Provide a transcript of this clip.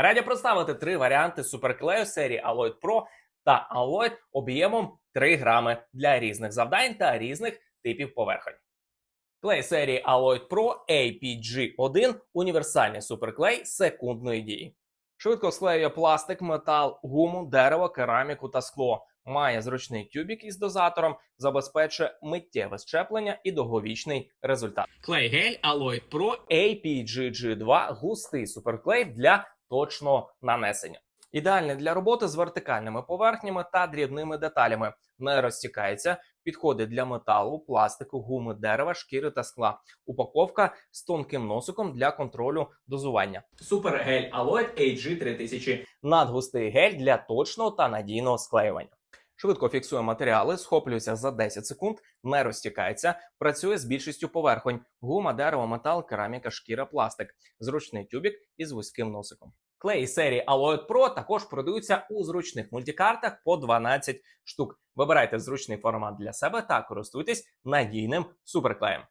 Раді представити три варіанти суперклею серії Alloyd Pro та Alloyd об'ємом 3 грами для різних завдань та різних типів поверхонь. Клей серії Alloyd Pro APG1 універсальний суперклей секундної дії. Швидко склеює пластик, метал, гуму, дерево, кераміку та скло. Має зручний тюбік із дозатором, забезпечує миттєве щеплення і довговічний результат. Клей гель Alloyd Pro APGG2 густий суперклей для точного нанесення. Ідеальний для роботи з вертикальними поверхнями та дрібними деталями. Не розтікається, підходить для металу, пластику, гуми, дерева, шкіри та скла. Упаковка з тонким носиком для контролю дозування. Супергель Alloyd AG3000 надгустий гель для точного та надійного склеювання. Швидко фіксує матеріали, схоплюється за 10 секунд, не розтікається, працює з більшістю поверхонь: гума, дерево, метал, кераміка, шкіра, пластик, зручний тюбік із вузьким носиком. Клеї серії Alloyd Pro також продаються у зручних мультикартах по 12 штук. Вибирайте зручний формат для себе та користуйтесь надійним суперклеєм.